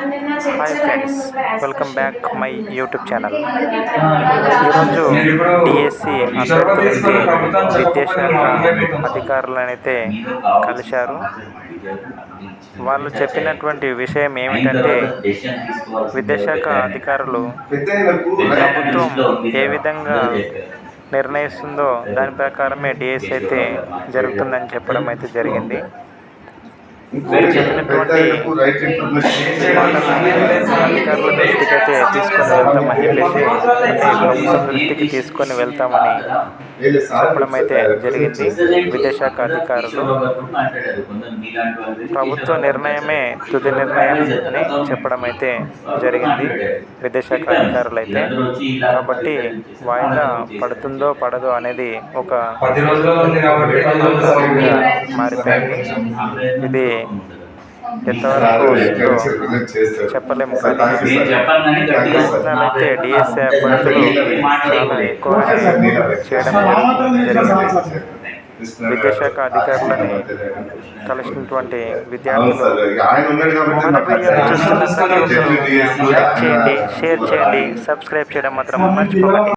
Hi friends welcome back my YouTube channel ఈరోజు DSC అభ్యర్థులైతే విద్యాశాఖ అధికారులనైతే కలిశారు. వాళ్ళు చెప్పినటువంటి విషయం ఏమిటంటే విద్యాశాఖ అధికారులు ప్రభుత్వం ఏ విధంగా నిర్ణయిస్తుందో దాని ప్రకారమే డిఎస్సి అయితే జరుగుతుందని చెప్పడం అయితే జరిగింది. మీరు చెప్పినటువంటి అధికారుల దృష్టికి అయితే తీసుకొని వెళ్తామని చెప్పేసి అంటే ప్రభుత్వం దృష్టికి తీసుకొని వెళ్తామని చెప్పడం అయితే జరిగింది విద్యాశాఖ అధికారులు ప్రభుత్వ నిర్ణయమే తుది నిర్ణయం అని చెప్పడం అయితే జరిగింది విద్యాశాఖ అధికారులు అయితే కాబట్టి వాయిదా పడుతుందో పడదో అనేది ఒక మారిపోయింది. ఇది ఎంతవరకు చెప్పలేము కానీ అయితే డిఎస్ఏ అభ్యర్థులు చాలా ఎక్కువ చేయడం జరిగింది. విద్యాశాఖ అధికారులని కలిసినటువంటి విద్యార్థులు మన వీడియోని చూస్తున్న ప్రతి ఒక్కరు లైక్ చేయండి షేర్ చేయండి సబ్స్క్రైబ్ చేయడం మాత్రం మర్చిపోకండి.